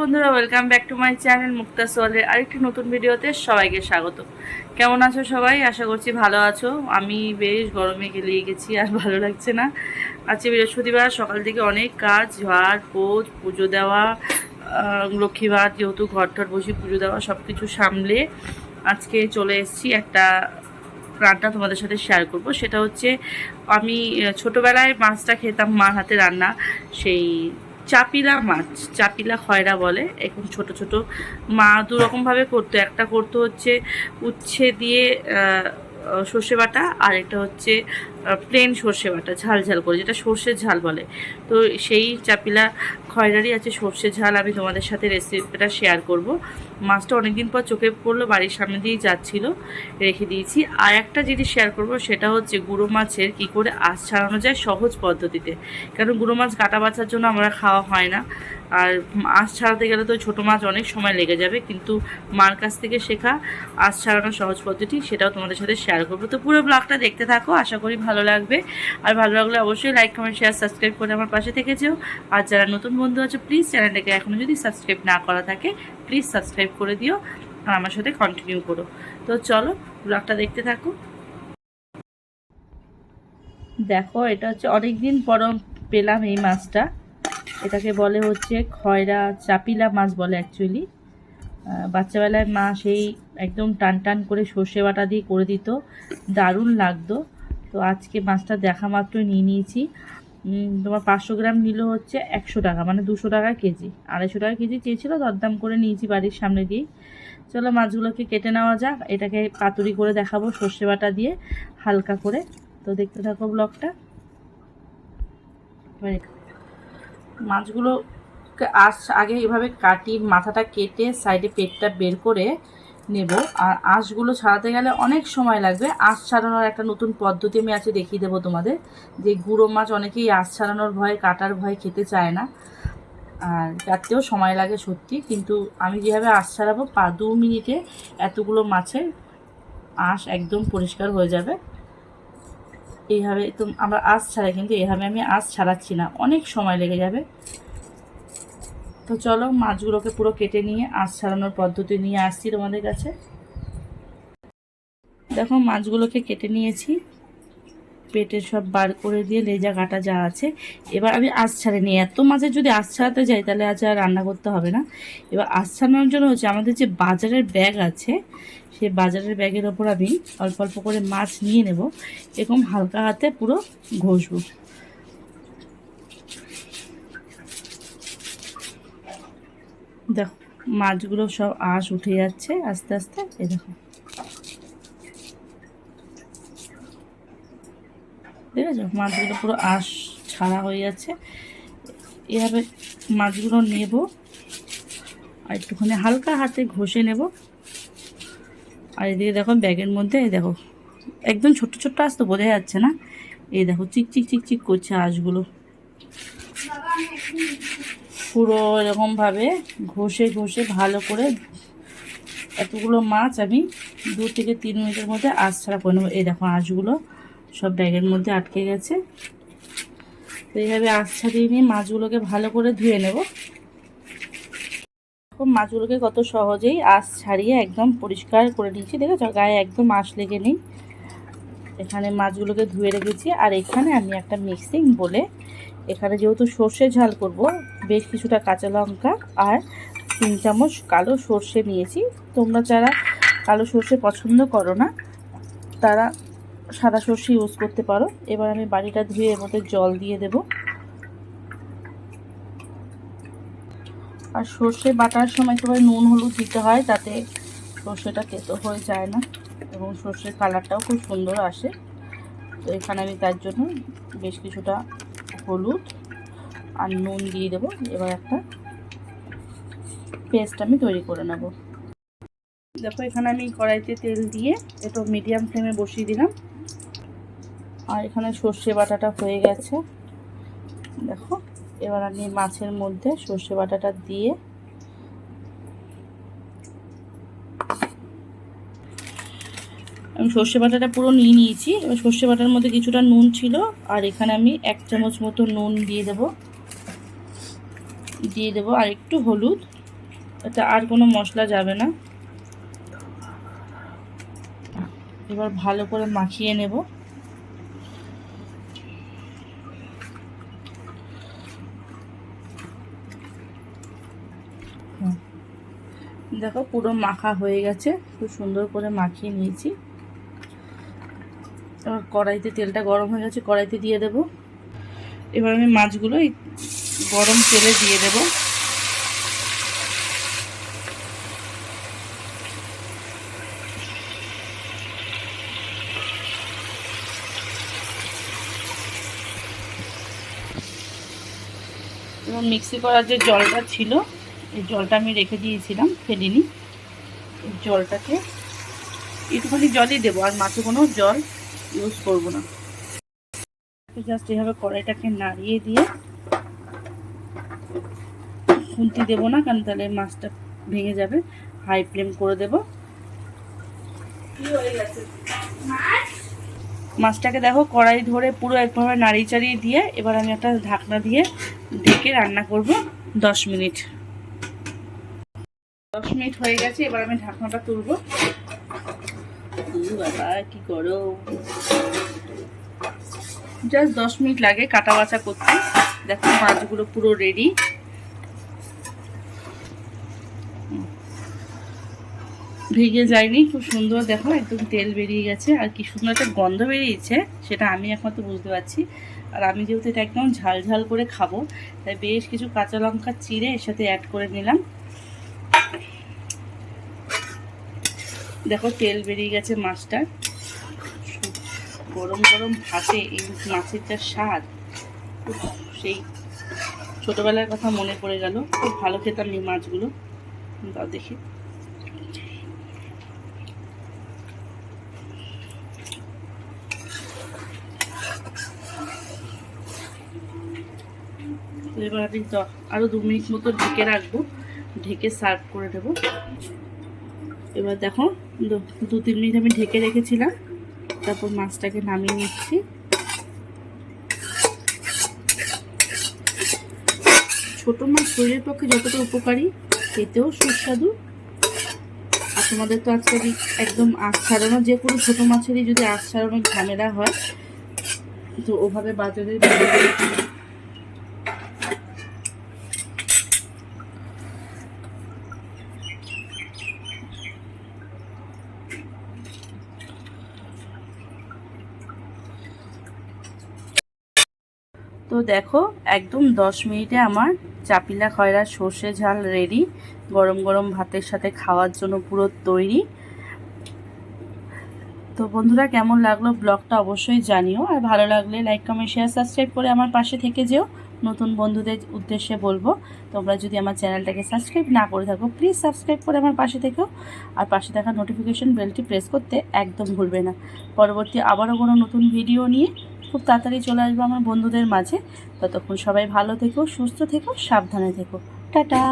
বন্ধুরা welcome back to my channel Mukta সোয়ালের আরেকটি নতুন ভিডিওতে সবাইকে স্বাগত। কেমন আছো সবাই? আশা করছি ভালো আছো। আমি বেশ গরমে গেলিয়ে গেছি, আর ভালো লাগছে না। আজকে বৃহস্পতিবার, সকাল থেকে অনেক কাজ, ঝাড় পোজ পুজো দেওয়া লক্ষ্মীবার যেহেতু ঘর টর বসে পুজো দেওয়া সব কিছু সামলে আজকে চলে এসেছি। একটা রান্না তোমাদের সাথে শেয়ার করব। সেটা হচ্ছে, আমি ছোটবেলায় মাছটা খেতাম মার হাতে রান্না। সেই চাপিলা মাছ, চাপিলা খয়রা বলে এখন ছোট ছোট মা দু রকমভাবে করতো। একটা করতো হচ্ছে উচ্ছে দিয়ে সর্ষে বাটা, আর একটা হচ্ছে প্লেন সর্ষে বাটা, ঝাল ঝাল করে, যেটা সর্ষের ঝাল বলে। তো সেই চাপিলা খয়রারই আছে সর্ষে ঝাল আমি তোমাদের সাথে রেসিপিটা শেয়ার করব। মাছটা অনেকদিন পর চোখে পড়ল, বাড়ির সামনে দিয়েই যাচ্ছিল, রেখে দিয়েছি। আর একটা জিনিস শেয়ার করব, সেটা হচ্ছে গুঁড়ো মাছের কী করে আঁশ ছাড়ানো যায় সহজ পদ্ধতিতে। কারণ গুঁড়ো মাছ কাটা বাছার জন্য আমরা খাওয়া হয় না। আর আঁশ ছাড়াতে গেলে তো ছোটো মাছ অনেক সময় লেগে যাবে, কিন্তু মার কাছ থেকে শেখা আঁশ ছাড়ানোর সহজ পদ্ধতি, সেটাও তোমাদের সাথে শেয়ার করব। তো পুরো ব্লগটা দেখতে থাকো, আশা করি ভালো লাগবে। আর ভালো লাগলে অবশ্যই লাইক কমেন্ট শেয়ার সাবস্ক্রাইব করে আমার পাশে থেকে যেও। আর যারা নতুন বন্ধু আছে প্লিজ চ্যানেলটাকে এখনও যদি সাবস্ক্রাইব না করা থাকে প্লিজ সাবস্ক্রাইব করে দিও আর আমার সাথে কন্টিনিউ করো। তো চলো ব্লগটা দেখতে থাকো। দেখো, এটা হচ্ছে অনেক দিন পর পেলাম এই মাছটা। এটাকে বলে হচ্ছে খয়রা চাপিলা মাছ বলে অ্যাকচুয়ালি বাচ্চাবেলায় মা সেই একদম টান টান করে সর্ষে বাটা দিয়ে করে দিত। দারুণ লাগতো। তো আজকে মাছটা দেখা মাত্রই নিয়ে নিয়েছি। তোমার পাঁচশো গ্রাম নিল হচ্ছে একশো টাকা মানে দুশো টাকা কেজি, আড়াইশো টাকা কেজি চেয়েছিলো, দরদাম করে নিয়েছি বাড়ির সামনে দিয়ে চলো মাছগুলোকে কেটে নেওয়া যাক, এটাকে পাতুরি করে দেখাবো সর্ষে বাটা দিয়ে, হালকা করে। তো দেখতে থাকো ব্লগটা। এবারে মাছগুলো আঁশ আগে এভাবে কাটি, মাথাটা কেটে সাইডে পেটটা বের করে নেব। আর আঁশগুলো ছাড়াতে গেলে অনেক সময় লাগবে। আঁশ ছাড়ানোর একটা নতুন পদ্ধতি আমি আছে দেখিয়ে দেবো তোমাদের। যে গুঁড়ো মাছ অনেকেই আঁশ ছাড়ানোর ভয়ে, কাটার ভয় খেতে চায় না। আর কাটতেও সময় লাগে সত্যি। কিন্তু আমি যেভাবে আঁশ ছাড়াবো, পা দু মিনিটে এতগুলো মাছের আঁশ একদম পরিষ্কার হয়ে যাবে। এইভাবে তো আমরা আঁশ ছাড়াই, কিন্তু এইভাবে আমি আঁশ ছাড়াচ্ছি না। অনেক সময় লেগে যাবে। তো চলো মাছগুলোকে পুরো কেটে নিয়ে, আঁশ ছাড়ানোর পদ্ধতি নিয়ে আসছি তোমাদের কাছে। দেখো মাছগুলোকে কেটে নিয়েছি। পেটে সব বার করে দিয়ে লেজা কাটা যা আছে। এবার আমি আঁশ ছাড়ে নিই এত মাছের যদি আঁশ ছাড়াতে যাই, তাহলে আজ আর রান্না করতে হবে না। এবার আঁশ ছাড়ানোর জন্য হচ্ছে আমাদের যে বাজারের ব্যাগ আছে সেই বাজারের ব্যাগের ওপর আমি অল্প অল্প করে মাছ নিয়ে নেব। এরকম হালকা হাতে পুরো ঘষবো। দেখো, মাছগুলো সব আঁশ উঠে যাচ্ছে আস্তে আস্তে, এই দেখো। ঠিক আছে মাছগুলো পুরো আঁশ ছাড়া হয়ে যাচ্ছে। এভাবে মাছগুলো নেব আর একটুখানি হালকা হাতে ঘষে নেব। আর এদিকে দেখো, ব্যাগের মধ্যে, এই দেখো, একদম ছোট্ট ছোট্ট আঁশ তো বোঝা যাচ্ছে না। এই দেখো চিক চিক চিক চিক করছে আঁশগুলো। পুরো এরকমভাবে ঘষে ঘষে ভালো করে এতগুলো মাছ আমি দু থেকে তিন মিনিটের মধ্যে আঁশ ছাড়া করে নেব। এই দেখো আঁশগুলো সব ব্যাগের মধ্যে আটকে গেছে। তো এইভাবে আঁশ ছাড়িয়ে নিয়ে মাছগুলোকে ভালো করে ধুয়ে নেব। মাছগুলোকে কত সহজেই আঁশ ছাড়িয়ে একদম পরিষ্কার করে নিয়েছি। দেখেছ? গায়ে একদম আঁশ লেগে নেই। এখানে মাছগুলোকে ধুয়ে রেখেছি, আর এখানে আমি একটা মিক্সিং বলে এখানে যেহেতু সর্ষে ঝাল করব, বেশ কিছুটা কাঁচা লঙ্কা আর তিন চামচ কালো সর্ষে নিয়েছি। তোমরা যারা কালো সর্ষে পছন্দ করো না, তারা সাদা সর্ষে ইউজ করতে পারো। এবার আমি বাড়িটা ধুয়ে এর মধ্যে জল দিয়ে দেব। আর সর্ষে বাটার সময় সবাই নুন, হলুদ দিতে হয়, তাতে সর্ষেটা তেতো হয়ে যায় না। এবং সর্ষের কালারটাও খুব সুন্দর আসে। তো এখানে আমি তার জন্য বেশ কিছুটা হলুদ আর নুন দিয়ে দেবো। এবার একটা পেস্ট আমি তৈরি করে নেব। দেখো, এখানে আমি কড়াইতে তেল দিয়ে একটু মিডিয়াম ফ্লেমে বসিয়ে দিলাম। আর এখানে সর্ষে বাটাটা হয়ে গেছে। দেখো, এবার আমি মাছের মধ্যে সর্ষে বাটাটা দিয়ে আমি সর্ষে বাটাটা পুরো নিয়ে নিয়েছি। এবার সর্ষে বাটার মধ্যে কিছুটা নুন ছিল, আর এখানে আমি এক চামচ মতো নুন দিয়ে দেব। দিয়ে দেব আর একটু হলুদ। এটা আর কোনো মশলা যাবে না। এবার ভালো করে মাখিয়ে নেব। দেখো পুরো মাখা হয়ে গেছে। খুব সুন্দর করে মাখিয়ে নিয়েছি। এবার কড়াইতে তেলটা গরম হয়ে গেছে, কড়াইতে দিয়ে দেব। এবার আমি মাছগুলো এই গরম তেলে দিয়ে দেব। এবং মিক্সি করার যে জলটা ছিল, এই জলটা আমি রেখে দিয়েছিলাম, ফেলিনি। জলটাকে একটুখানি জলই দেবো, আর মাছে কোনো জল ইউজ করব না। জাস্ট এভাবে কড়াইটাকে নাড়িয়ে দিয়ে খুন্তি দেবো না, কারণ তাহলে মাছটা ভেঙে যাবে। হাই ফ্লেম করে দেব। মাছটাকে দেখো কড়াই ধরে পুরো একভাবে নাড়িয়ে চাড়িয়ে দিয়ে এবার আমি একটা ঢাকনা দিয়ে ঢেকে রান্না করব দশ মিনিট। দশ মিনিট হয়ে গেছে, এবার আমি ঢাকনাটা তুলবো। বাবা, কি করো জাস্ট দশ মিনিট লাগে কাটা বাছা করতে। দেখো মাছগুলো পুরো রেডি ভেঙে যায়নি, খুব সুন্দর। দেখো একদম তেল বেরিয়ে গেছে। আর কি সুন্দর একটা গন্ধ বেরিয়েছে, সেটা আমি একমাত্র বুঝতে পারছি। আর আমি যেহেতু এটা একদম ঝাল ঝাল করে খাব, তাই বেশ কিছু কাঁচা লঙ্কা চিড়ে এর সাথে অ্যাড করে নিলাম। দেখো তেল বেরিয়ে গেছে মাছটার গরম গরম ভাতে এই মাছের যা স্বাদ সেই ছোটোবেলার কথা মনে পড়ে গেল। খুব ভালো খেতাম এই মাছগুলো। দাও দেখি। আরও দু মিনিট মতো ঢেকে রাখব। ঢেকে সার্ভ করে দেবো এবার দেখো, দু- তিন মিনিট আমি ঢেকে রেখেছিলাম। তারপর মাছটাকে নামিয়ে নিচ্ছি। ছোট মাছ শরীরের পক্ষে যতটা উপকারী, খেতেও সুস্বাদু। আর তোমাদের তো আজকে একদম আঁশ ছাড়ানো, যে কোনো ছোটো মাছেরই যদি আঁশ ছাড়ানোর ঝামেলা হয়, তো ওভাবে বাজারে তো দেখো, একদম দশ মিনিটে আমার চাপিলা, খয়রা, সর্ষে ঝাল রেডি গরম গরম ভাতের সাথে খাওয়ার জন্য পুরো তৈরি। তো বন্ধুরা, কেমন লাগল? ব্লগটা অবশ্যই জানিও। আর ভালো লাগলে লাইক কমেন্ট শেয়ার সাবস্ক্রাইব করে আমার পাশে থেকে যেও। নতুন বন্ধুদের উদ্দেশ্যে বলব, তোমরা যদি আমার চ্যানেলটাকে সাবস্ক্রাইব না করে থাকো প্লিজ সাবস্ক্রাইব করে আমার পাশে থেকেও আর পাশে থাকা নোটিফিকেশন বেলটি প্রেস করতে একদম ভুলবে না। পরবর্তী আবারও কোনো নতুন ভিডিও নিয়ে খুব তাড়াতাড়ি চলে আসব আমার বন্ধুদের মাঝে। ততক্ষণ সবাই ভালো থেকো, সুস্থ থেকো, সাবধানে থেকো। টাটা!